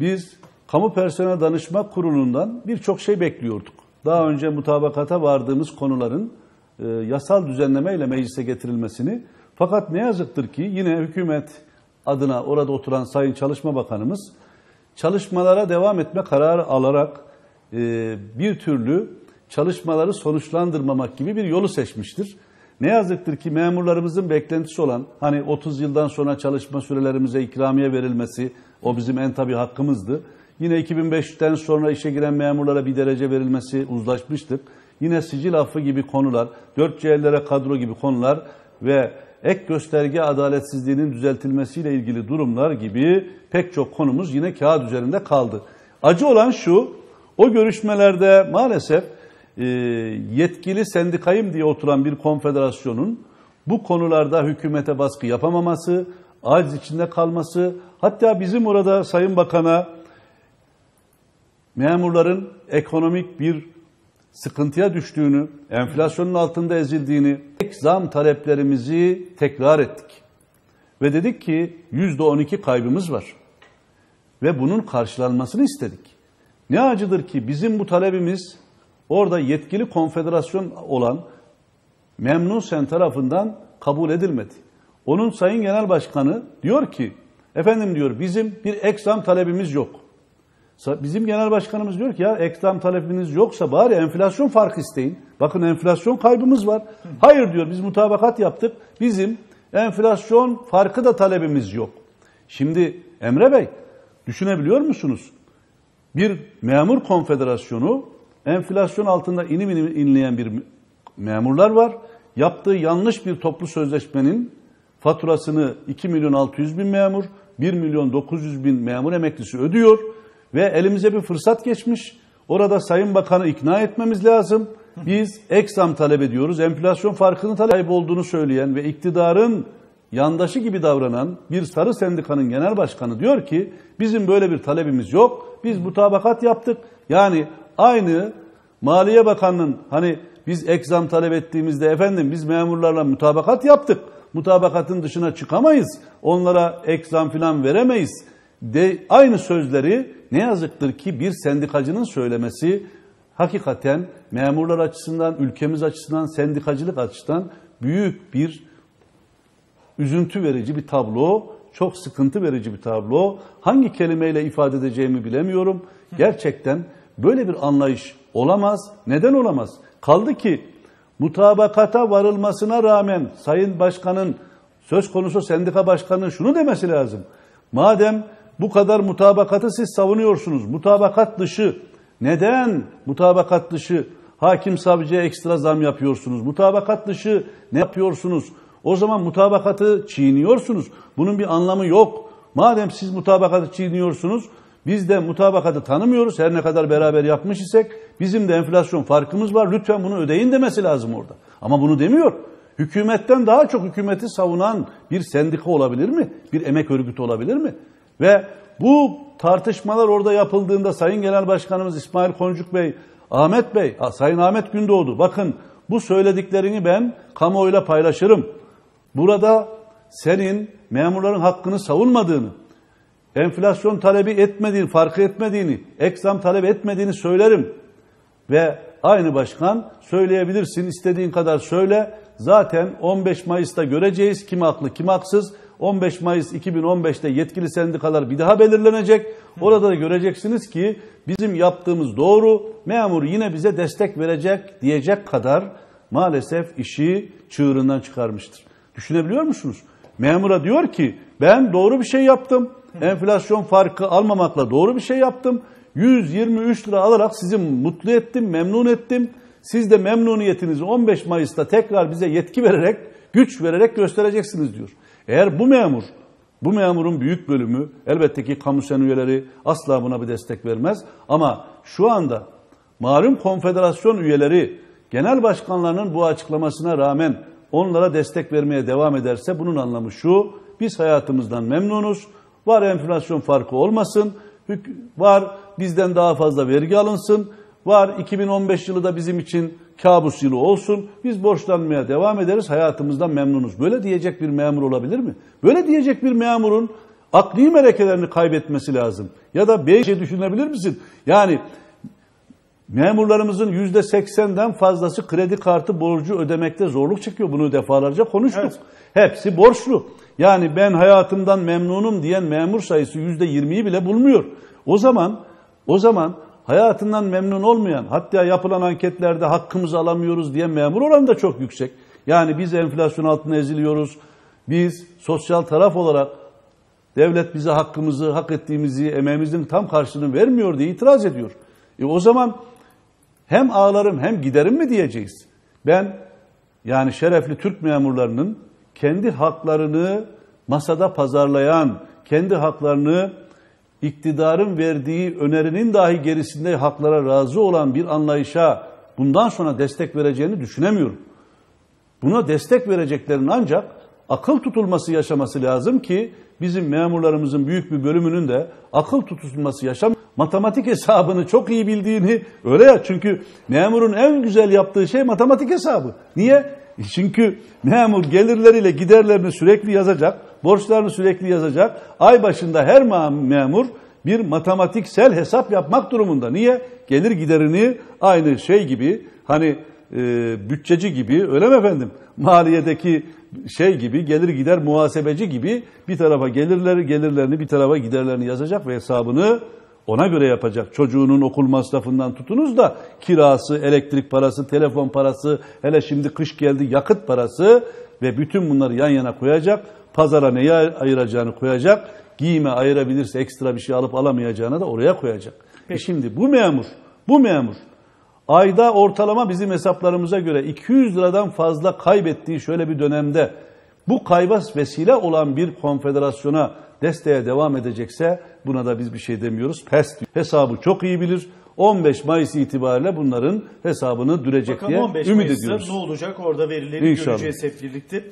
Biz Kamu Personel Danışma Kurulu'ndan birçok şey bekliyorduk. Daha önce mutabakata vardığımız konuların e, yasal düzenlemeyle meclise getirilmesini. Fakat ne yazıktır ki yine hükümet adına orada oturan Sayın Çalışma Bakanımız çalışmalara devam etme kararı alarak e, bir türlü çalışmaları sonuçlandırmamak gibi bir yolu seçmiştir. Ne yazıktır ki memurlarımızın beklentisi olan hani 30 yıldan sonra çalışma sürelerimize ikramiye verilmesi o bizim en tabi hakkımızdı. Yine 2005'ten sonra işe giren memurlara bir derece verilmesi uzlaşmıştık. Yine sicil affı gibi konular, 4 C'lere kadro gibi konular ve ek gösterge adaletsizliğinin düzeltilmesiyle ilgili durumlar gibi pek çok konumuz yine kağıt üzerinde kaldı. Acı olan şu, o görüşmelerde maalesef e, yetkili sendikayım diye oturan bir konfederasyonun bu konularda hükümete baskı yapamaması, aciz içinde kalması, hatta bizim orada Sayın Bakan'a memurların ekonomik bir sıkıntıya düştüğünü, enflasyonun altında ezildiğini, zam taleplerimizi tekrar ettik. Ve dedik ki yüzde on iki kaybımız var. Ve bunun karşılanmasını istedik. Ne acıdır ki bizim bu talebimiz orada yetkili konfederasyon olan Memnun Sen tarafından kabul edilmedi. Onun Sayın Genel Başkanı diyor ki, efendim diyor bizim bir eksam talebimiz yok. Bizim genel başkanımız diyor ki ya ekstrem talebiniz yoksa bari enflasyon farkı isteyin. Bakın enflasyon kaybımız var. Hayır diyor biz mutabakat yaptık. Bizim enflasyon farkı da talebimiz yok. Şimdi Emre Bey düşünebiliyor musunuz? Bir memur konfederasyonu enflasyon altında inim inim inleyen bir memurlar var. Yaptığı yanlış bir toplu sözleşmenin faturasını 2 milyon 600 bin memur, 1 milyon 900 bin memur emeklisi ödüyor ve elimize bir fırsat geçmiş. Orada Sayın Bakan'ı ikna etmemiz lazım. Biz eksam talep ediyoruz. Enflasyon farkını talep olduğunu söyleyen ve iktidarın yandaşı gibi davranan bir sarı sendikanın genel başkanı diyor ki bizim böyle bir talebimiz yok. Biz mutabakat yaptık. Yani aynı Maliye Bakanı'nın hani biz eksam talep ettiğimizde efendim biz memurlarla mutabakat yaptık. Mutabakatın dışına çıkamayız. Onlara eksam filan veremeyiz. De, aynı sözleri ne yazıktır ki bir sendikacının söylemesi hakikaten memurlar açısından, ülkemiz açısından, sendikacılık açısından büyük bir üzüntü verici bir tablo, çok sıkıntı verici bir tablo. Hangi kelimeyle ifade edeceğimi bilemiyorum. Gerçekten böyle bir anlayış olamaz. Neden olamaz? Kaldı ki mutabakata varılmasına rağmen Sayın Başkan'ın söz konusu sendika başkanının şunu demesi lazım. Madem bu kadar mutabakatı siz savunuyorsunuz. Mutabakat dışı. Neden mutabakat dışı hakim savcıya ekstra zam yapıyorsunuz? Mutabakat dışı ne yapıyorsunuz? O zaman mutabakatı çiğniyorsunuz. Bunun bir anlamı yok. Madem siz mutabakatı çiğniyorsunuz, biz de mutabakatı tanımıyoruz. Her ne kadar beraber yapmış isek bizim de enflasyon farkımız var. Lütfen bunu ödeyin demesi lazım orada. Ama bunu demiyor. Hükümetten daha çok hükümeti savunan bir sendika olabilir mi? Bir emek örgütü olabilir mi? Ve bu tartışmalar orada yapıldığında Sayın Genel Başkanımız İsmail Koncuk Bey, Ahmet Bey, Sayın Ahmet Gündoğdu bakın bu söylediklerini ben kamuoyuyla paylaşırım. Burada senin memurların hakkını savunmadığını, enflasyon talebi etmediğini, farkı etmediğini, eksam talep etmediğini söylerim. Ve aynı başkan söyleyebilirsin, istediğin kadar söyle. Zaten 15 Mayıs'ta göreceğiz kim haklı, kim haksız. 15 Mayıs 2015'te yetkili sendikalar bir daha belirlenecek. Orada da göreceksiniz ki bizim yaptığımız doğru, memur yine bize destek verecek diyecek kadar maalesef işi çığırından çıkarmıştır. Düşünebiliyor musunuz? Memura diyor ki ben doğru bir şey yaptım. Enflasyon farkı almamakla doğru bir şey yaptım. 123 lira alarak sizi mutlu ettim, memnun ettim. Siz de memnuniyetinizi 15 Mayıs'ta tekrar bize yetki vererek, güç vererek göstereceksiniz diyor. Eğer bu memur, bu memurun büyük bölümü elbette ki kamu sen üyeleri asla buna bir destek vermez. Ama şu anda malum konfederasyon üyeleri genel başkanlarının bu açıklamasına rağmen onlara destek vermeye devam ederse bunun anlamı şu. Biz hayatımızdan memnunuz. Var enflasyon farkı olmasın. Var bizden daha fazla vergi alınsın. Var 2015 yılı da bizim için kabus yılı olsun. Biz borçlanmaya devam ederiz. Hayatımızdan memnunuz. Böyle diyecek bir memur olabilir mi? Böyle diyecek bir memurun akli melekelerini kaybetmesi lazım. Ya da bir şey düşünebilir misin? Yani memurlarımızın yüzde seksenden fazlası kredi kartı borcu ödemekte zorluk çekiyor. Bunu defalarca konuştuk. Evet. Hepsi borçlu. Yani ben hayatımdan memnunum diyen memur sayısı yüzde yirmiyi bile bulmuyor. O zaman, o zaman hayatından memnun olmayan, hatta yapılan anketlerde hakkımızı alamıyoruz diyen memur oranı da çok yüksek. Yani biz enflasyon altında eziliyoruz. Biz sosyal taraf olarak devlet bize hakkımızı, hak ettiğimizi, emeğimizin tam karşılığını vermiyor diye itiraz ediyor. E o zaman hem ağlarım hem giderim mi diyeceğiz. Ben yani şerefli Türk memurlarının kendi haklarını masada pazarlayan, kendi haklarını iktidarın verdiği önerinin dahi gerisinde haklara razı olan bir anlayışa bundan sonra destek vereceğini düşünemiyorum. Buna destek vereceklerin ancak akıl tutulması yaşaması lazım ki bizim memurlarımızın büyük bir bölümünün de akıl tutulması yaşam matematik hesabını çok iyi bildiğini öyle ya çünkü memurun en güzel yaptığı şey matematik hesabı. Niye? Çünkü memur gelirleriyle giderlerini sürekli yazacak, borçlarını sürekli yazacak. Ay başında her memur bir matematiksel hesap yapmak durumunda. Niye? Gelir giderini aynı şey gibi hani e, bütçeci gibi öyle mi efendim? Maliyedeki şey gibi gelir gider muhasebeci gibi bir tarafa gelirleri gelirlerini bir tarafa giderlerini yazacak ve hesabını ona göre yapacak. Çocuğunun okul masrafından tutunuz da kirası, elektrik parası, telefon parası, hele şimdi kış geldi yakıt parası ve bütün bunları yan yana koyacak. Pazara neye ayıracağını koyacak. Giyime ayırabilirse ekstra bir şey alıp alamayacağını da oraya koyacak. E şimdi bu memur, bu memur ayda ortalama bizim hesaplarımıza göre 200 liradan fazla kaybettiği şöyle bir dönemde bu kayba vesile olan bir konfederasyona desteğe devam edecekse buna da biz bir şey demiyoruz. Pes diyor. Hesabı çok iyi bilir. 15 Mayıs itibariyle bunların hesabını dürecek Bakalım diye 15 ümit Mayıs'ta ediyoruz. ne olacak orada verileri İnşallah. göreceğiz hep birlikte.